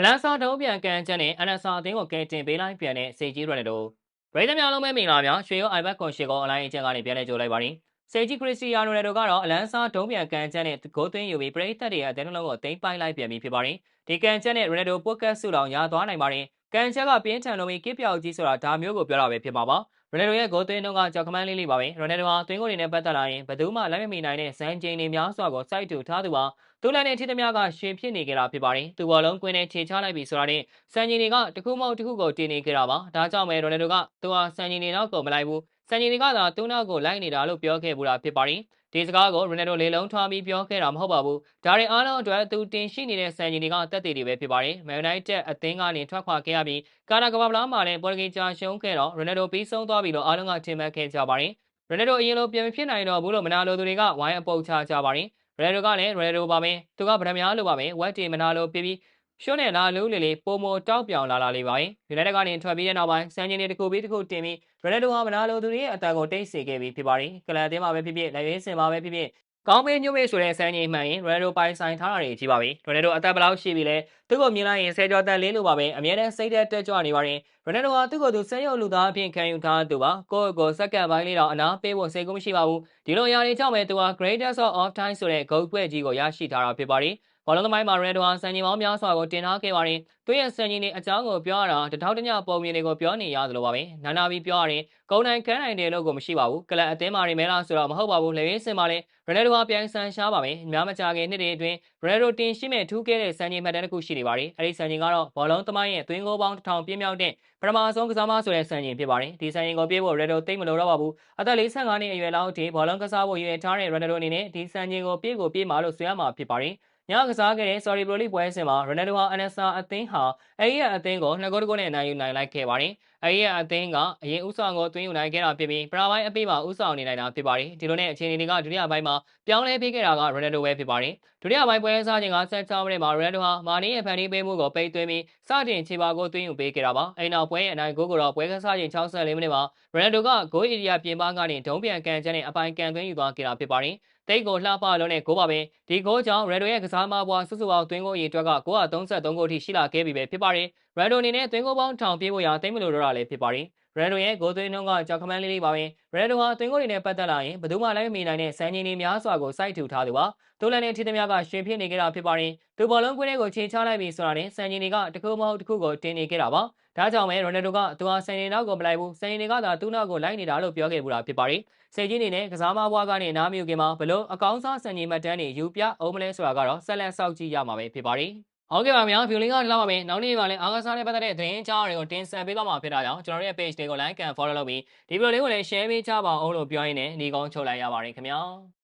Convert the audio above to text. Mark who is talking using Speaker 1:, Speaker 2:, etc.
Speaker 1: အလန်ဆာတုံးပြန်ကန်ချက်နဲ့အန်အဆာအသင်းကိုကဲတင်ပေးလိုက်ပြန်တဲ့စေကြီးရတဲ့တို့ပရိသတ်များလုံးပဲမင်္ဂလာများရွှေရော iPad ကွန်ရှေကိုအွန်လိုင်းအချက်ကနေပြန်လည်ကြိုလိုက်ပါရင်စေကြီးခရစ္စတီယာနိုနယ်တို့ကတော့အလန်ဆာတုံးပြန်ကန်ချက်နဲ့ဂိုးသွင်းယူပြီးပရိသတ်တွေရဲ့အသင်းလုံးကိုသိမ်းပိုက်လိုက်ပြန်ပြီဖြစ်ပါတယ်ဒီကန်ချက်နဲ့ရိုနယ်ဒိုပုတ်ကတ်စုလောင်ရသွားနိုင်ပါတယ်ကန်ချက်ကပြင်းထန်လို့ပြီးကစ်ပြောက်ကြီးဆိုတာဒါမျိုးကိုပြောတာပဲဖြစ်မှာပါ ရိုနယ်ဒိုရဲ့ဂိုးသွင်းနှုန်းကကြောက်ကမန်းလေးလေးပါပဲရိုနယ်ဒိုဟာသွင်းကိုတွေနဲ့ပတ်သက်လာရင်ဘယ်သူမှလက်မမီနိုင်တဲ့ဇန်ကျင်းတွေများစွာကိုစိုက်တူထားသူပါသူလည်းနဲ့ထိသမျှကရှင်ဖြစ်နေကြတာဖြစ်ပါတယ်သူဘောလုံးကွင်းနဲ့ခြေချလိုက်ပြီဆိုတာနဲ့စံကြီးတွေကတခုမဟုတ်တခုကိုတင်နေကြတာပါဒါကြောင့်ပဲရိုနယ်ဒိုကသူဟာစံကြီးတွေနောက်ကိုမလိုက်ဘူး စံကြီးတွေကသာသူ့နောက်ကိုလိုက်နေတာလို့ပြောခဲ့ဘူးတာဖြစ်ပါတယ်ဒီစကားကိုရိုနယ်ဒိုလေးလုံးထွားပြီးပြောခဲ့တာမဟုတ်ပါဘူးဒါတွေအားလုံးအတွက်သူတင်ရှိနေတဲ့စံကြီးတွေကတက်တည်တွေပဲဖြစ်ပါတယ်မန်ယူနိုက်တက်အသင်းကနေထွက်ခွာခဲ့ရပြီးကာနာကဘာဗလာမှာလည်းပေါ်တူဂီဂျာရှုံးခဲ့တော့ရိုနယ်ဒိုပြီးဆုံးသွားပြီလို့အားလုံးကထင်မှတ်ခဲ့ကြပါတယ်ရိုနယ်ဒိုအရင်လိုပြန်မဖြစ်နိုင်တော့ဘူးလို့မနာလိုသူတွေကဝိုင်းအပုတ်ချကြပါတယ်ရိုနယ်ဒိုကလည်းရိုနယ်ဒိုပါပဲသူကဗဒမားလိုပါပဲဝက်တီမနာလိုပြပြီး ရှုံးနဲ့လာလူးလေးလေးပိုမိုတောက်ပြောင်လာလာလေးပါရင်ယူနိုက်တက်ကနေထွက်ပြီးတဲ့နောက်ပိုင်းစံချင်းတွေတစ်ခုပြီးတစ်ခုတင်ပြီးရိုနယ်ဒိုဟာမနာလိုသူတွေရဲ့အတန်ကိုတိတ်စေခဲ့ပြီးဖြစ်ပါတယ်ကလန်အသင်းမှာပဲဖြစ်ဖြစ်လက်ရွေးစင်မှာပဲဖြစ်ဖြစ်ကောင်းပေးညွှတ်ပေးဆိုတဲ့စံချိန်မှန်ရင်ရိုနယ်ဒိုပိုင်ဆိုင်ထားတာတွေကြီးပါပြီရိုနယ်ဒိုအသက်ဘယ်လောက်ရှိပြီလဲသူ့ကိုမြင်လိုက်ရင်ဆယ်ကျော်တက်လေးလိုပါပဲအမြဲတမ်းစိတ်သက်တက်ကြွနေပါတယ်ရိုနယ်ဒိုဟာသူ့ကိုယ်သူဆက်ရုပ်လူသားအဖြစ်ခံယူထားသူပါကိုယ့်ကိုစက္ကန့်ပိုင်းလေးတော့အနာပေးဖို့စိတ်ကူးမရှိပါဘူးဒီလိုအရာတွေကြောင့်ပဲသူဟာ Greatest of All Time ဆိုတဲ့ဂုတ်ပွဲကြီးကိုရရှိထားတာဖြစ်ပါတယ် ဘောလုံးသမိုင်းမှာရန်ဒိုဟာစံချိန်ပေါင်းများစွာကိုတင်ထားခဲ့ပါတယ်။သူ့ရဲ့စံချိန်တွေအကြောင်းကိုပြောရတာတထောက်တညပုံမြင်တွေကိုပြောနေရသလိုပါပဲ။နာနာပြီးပြောရရင်ဂုံနိုင်ကန်းနိုင်တယ်လို့ကိုမရှိပါဘူး။ကလပ်အသင်းမာတွေမဲလားဆိုတော့မဟုတ်ပါဘူး။လေရင်းစင်ပါလေရန်ဒိုဟာပြန်ဆန်ရှားပါမယ်။များမကြခင်နှစ်တွေအတွင်းရန်ဒိုတင်ရှိမဲ့ထူးခဲ့တဲ့စံချိန်မှတ်တမ်းတစ်ခုရှိနေပါတယ်။အဲဒီစံချိန်ကတော့ဘောလုံးသမိုင်းရဲ့သွင်းဂိုးပေါင်းတစ်ထောင်ပြည့်မြောက်တဲ့ပထမဆုံးကစားမဆိုတဲ့စံချိန်ဖြစ်ပါတယ်။ဒီစံချိန်ကိုပြေးဖို့ရန်ဒိုသိမ့်မလို့တော့ပါဘူး။အသက်45နှစ်အရွယ်လောက်အထိဘောလုံးကစားဖို့ရွေးထားတဲ့ရန်ဒိုအနေနဲ့ဒီစံချိန်ကိုပြေးကိုပြေးမှာလို့ဆိုရမှာဖြစ်ပါတယ်။ ညကစားခဲ့တဲ့ Sorry Pro League ပွဲစဉ်မှာရိုနယ်ဒိုဟာအန်နက်ဆာအသင်းဟာအဲ့ဒီအသင်းကိုနှစ်ဂိုးတဂိုးနဲ့နိုင်ယူနိုင်လိုက်ခဲ့ပါတယ်။အဲ့ဒီအသင်းကအရင်ဥဆောင်ကိုသွင်းယူနိုင်ခဲ့တာဖြစ်ပြီးပရာပိုင်းအပိမှာဥဆောင်နေနိုင်တာဖြစ်ပါတယ်။ဒီလိုနဲ့အခြေအနေတွေကဒုတိယပိုင်းမှာပြောင်းလဲပေးခဲ့တာကရိုနယ်ဒိုပဲဖြစ်ပါတယ်။ဒုတိယပိုင်းပွဲစားချိန်ကဆက်ချောင်းမိနစ်မှာရိုနယ်ဒိုဟာမာနီရဲ့ဖန်တီးပေးမှုကိုပိတ်သွင်းပြီးစတင်ခြေပါကိုသွင်းယူပေးခဲ့တာပါ။အဲ့နောက်ပွဲရဲ့အနိုင်ဂိုးကိုတော့ပွဲကစားချိန်64မိနစ်မှာရိုနယ်ဒိုကဂိုးအီရီယာပြင်ပကနေဒုံးပြန်ကန်ချက်နဲ့အပိုင်ကန်သွင်းယူသွားခဲ့တာဖြစ်ပါတယ်။တိတ်ကိုလှပလုံးနဲ့ဂိုးပါပဲဒီဂိုးကြောင့်ရန်ဒိုရဲ့ကစားမပွားစုစုပေါင်းသွင်းဂိုးရေအတွက်က933ဂိုးထိရှိလာခဲ့ပြီပဲဖြစ်ပါတယ်ရန်ဒိုအနေနဲ့သွင်းဂိုးပေါင်းထောင်ပြေးဖို့ရာတိတ်မလို့တော့တာလည်းဖြစ်ပါတယ် ရန်ဒိုရဲ့ဂိုးသွင်းနှုန်းကကြောက်ခမန်းလေးလေးပါပဲရန်ဒိုဟာသွင်းဂိုးတွေနဲ့ပတ်သက်လာရင်ဘယ်သူမှလည်းမမီနိုင်တဲ့စံချိန်တွေများစွာကိုစိုက်ထူထားသူပါဒိုလန်နဲ့ထိသမျှကရှင်ဖြစ်နေကြတာဖြစ်ပါတယ်သူဘောလုံးကွင်းလေးကိုခြေချလိုက်ပြီဆိုတာနဲ့စံချိန်တွေကတခုမဟုတ်တခုကိုတင်နေခဲ့တာပါဒါကြောင့်ပဲရိုနယ်ဒိုကသူဟာစံချိန်နောက်ကိုမလိုက်ဘူးစံချိန်တွေကသာသူ့နောက်ကိုလိုက်နေတာလို့ပြောခဲ့ဘူးတာဖြစ်ပါတယ်စေကြီးအနေနဲ့ကစားမဘွားကနေနားမြူခင်မှာဘလို့အကောင်းစားစံချိန်မှတ်တမ်းတွေယူပြအောင်မလဲဆိုတာကတော့ဆက်လက်စောင့်ကြည့်ရမှာပဲဖြစ်ပါတယ် ဟုတ်ကဲ့ပါဗျာဗီဒီယိုလေးကဒီလောက်ပါပဲနောက်နေ့မှာလည်းအားကစားနဲ့ပတ်သက်တဲ့သတင်းကြားတွေကိုတင်ဆက်ပေးသွားမှာဖြစ်တာကြောင့်ကျွန်တော်တို့ရဲ့ page တွေကို like and follow လုပ်ပြီးဒီဗီဒီယိုလေးကိုလည်း share ပေးကြပါအောင်လို့ပြောရင်းနဲ့ညီကောင်းချုပ်လိုက်ရပါတယ်ခင်ဗျာ